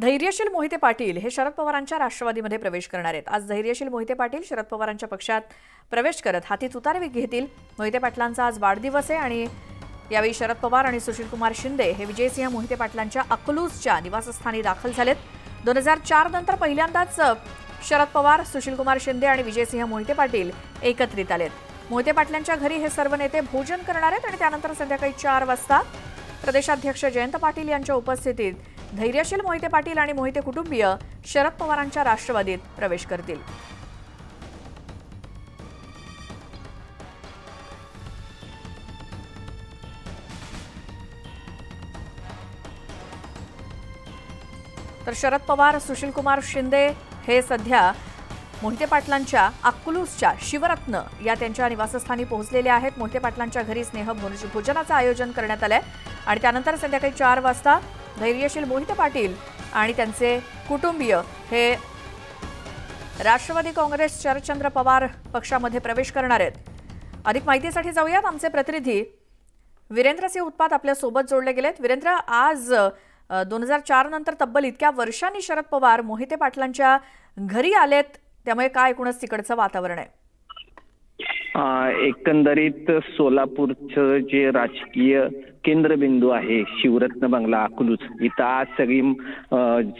धैर्यशील मोहिते पाटील हे शरद पवारांच्या राष्ट्रवादीमध्ये प्रवेश करणार आहेत. आज धैर्यशील मोहिते पाटील शरद पवारांच्या पक्षात प्रवेश करत हाती उतारवी घेतील. मोहिते पाटलांचा आज वाढदिवस आहे आणि यावेळी शरद पवार आणि सुशीलकुमार शिंदे हे विजयसिंह मोहिते पाटलांच्या अकलूजच्या निवासस्थानी दाखल झालेत. दोन हजार चार नंतर पहिल्यांदाच शरद पवार सुशीलकुमार शिंदे आणि विजयसिंह मोहिते पाटील एकत्रित आलेत. मोहिते पाटलांच्या घरी हे सर्व नेते भोजन करणार आहेत आणि त्यानंतर संध्याकाळी चार वाजता प्रदेशाध्यक्ष जयंत पाटील यांच्या उपस्थितीत धैर्यशील मोहिते पाटील आणि मोहिते कुटुंबीय शरद पवारांच्या राष्ट्रवादीत प्रवेश करतील. तर शरद पवार सुशीलकुमार शिंदे हे सध्या मोहिते पाटलांच्या अक्कुलूसच्या शिवरत्न या त्यांच्या निवासस्थानी पोहोचलेले आहेत. मोहिते पाटलांच्या घरी स्नेह भोजनाचं आयोजन करण्यात आलंय आणि त्यानंतर संध्याकाळी चार वाजता धैर्यशील मोहित पाटील आणि त्यांचे कुटुंबीय हे राष्ट्रवादी काँग्रेस शरदचंद्र पवार पक्षामध्ये प्रवेश करणार आहेत. अधिक माहितीसाठी जाऊयात. आमचे प्रतिनिधी वीरेंद्रसिंह उत्पात आपल्यासोबत जोडले गेलेत. वीरेंद्र आज दोन हजार चार नंतर तब्बल इतक्या वर्षांनी शरद पवार मोहिते पाटलांच्या घरी आलेत. त्यामुळे काय एकूणच तिकडचं वातावरण आहे? एकंदरीत सोलापूरचं जे राजकीय केंद्रबिंदू आहे शिवरत्न बंगला अकलूज. इथं आज सगळी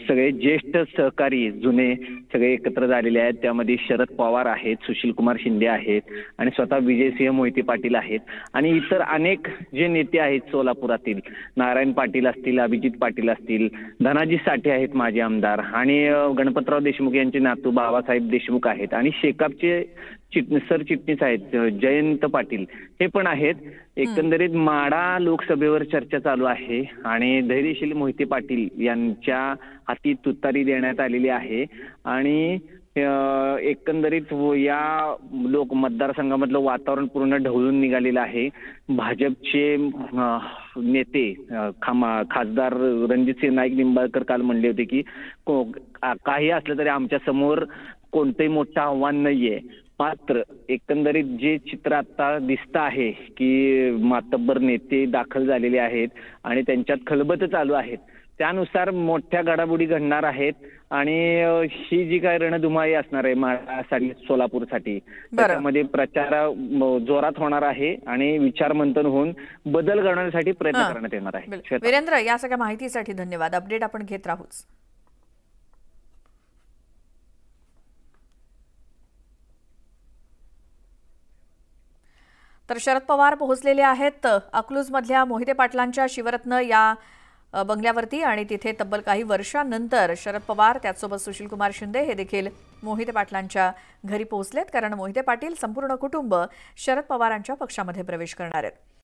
सगळे ज्येष्ठ सहकारी जुने सगळे एकत्र झालेले आहेत. त्यामध्ये शरद पवार आहेत सुशील कुमार शिंदे आहेत आणि स्वतः विजयसिंह मोहिते पाटील आहेत. आणि इतर अनेक जे नेते आहेत सोलापुरातील नारायण पाटील असतील अभिजित पाटील असतील धनाजी साठे आहेत माजी आमदार आणि गणपतराव देशमुख यांचे नातू बाबासाहेब देशमुख आहेत. आणि शेकापचे चिटणीस सरचिटणीस आहेत जयंत पाटील. हे पण आहेत. एकंदरीत माडा सभेवर चर्चा चालू आहे आणि धैर्यशील मोहिते पाटील यांच्या हाती तुतारी देण्यात आलेली आहे. आणि एकंदरीत या लोक मतदारसंघामधलं वातावरण पूर्ण ढवळून निघालेलं आहे. भाजपचे नेते खामा खासदार रणजितसिंह नाईक निंबाळकर काल म्हणले होते की काही असलं तरी आमच्यासमोर कोणतंही मोठं आव्हान नाहीये. मात्र एकंदरीत जे चित्र आता दिसत आहे की मातब्बर नेते दाखल झालेले आहेत आणि त्यांच्यात खलबत चालू आहेत त्यानुसार मोठ्या घडामोडी घडणार आहेत आणि ही जी काय रणधुमाळी असणार आहे महाराष्ट्रासाठी सोलापूरसाठी त्याच्यामध्ये प्रचार जोरात होणार आहे आणि विचारमंथन होऊन बदल घडवण्यासाठी प्रयत्न. करण्यात येणार आहे. वीरेंद्र या सगळ्या माहितीसाठी धन्यवाद अपडेट आपण घेत राहूच तर शरद पवार पोहोचलेले आहेत अकलूजमधल्या मोहिते पाटलांच्या शिवरत्न या बंगल्यावरती आणि तिथे तब्बल काही वर्षांनंतर शरद पवार त्याचसोबत सुशीलकुमार शिंदे हे देखील मोहिते पाटलांच्या घरी पोहोचलेत. कारण मोहिते पाटील संपूर्ण कुटुंब शरद पवारांच्या पक्षामध्ये प्रवेश करणार आहेत.